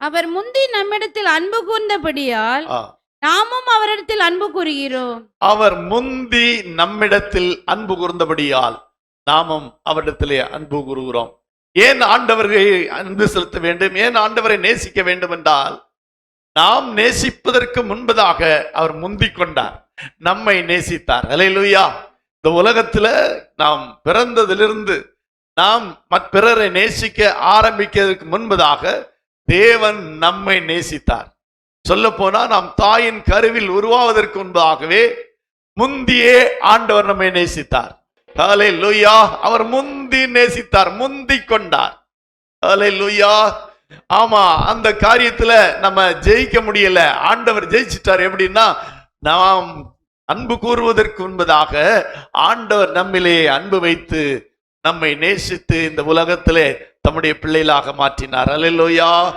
அவர் முந்தி நம்மிடத்தில் அன்பு கூர்ந்தபடியால். நாமும் அவரிடத்தில் அன்பு கூறுகிறோம். அவர் முந்தி நம்மிடத்தில் அன்பு கூர்ந்தபடியால் நாமும் அவரிடத்திலே அன்பு கூறுகிறோம். ஏன் ஆண்டவரை அன்பு செலுத்த வேண்டும்? ஏன் ஆண்டவரை நேசிக்க வேண்டும் என்றால் நாம் நேசிப்பதற்கு முன்பதாக அவர் முந்திக் கொண்டார். நம்மை நேசித்தார். அல்லேலூயா இந்த உலகத்துல நாம் பிறந்ததிலிருந்து நாம் பிறரை நேசிக்க ஆரம்பிக்கிறதுக்கு முன்பதாக தேவன் நம்மை நேசித்தார். சொல்ல போனா நாம் தாயின் கருவில் உருவாவதற்கு முன்பாகவே முந்தியே ஆண்டவர் நம்மை நேசித்தார். அலை ஹalleluya. அவர் முந்தி நேசித்தார் முந்தி கொண்டார். ஹalleluya. ஆமா அந்த காரியத்துல நம்ம ஜெயிக்க முடியல. ஆண்டவர் ஜெயிச்சிட்டார் எப்படின்னா நாம் அன்பு கூறுவதற்கு முன்பதாக ஆண்டவர் நம்மிலே அன்பு வைத்து நம்மை நேசித்து இந்த உலகத்திலே தம்முடைய பிள்ளைகளாக மாற்றினார். அல்லேலூயா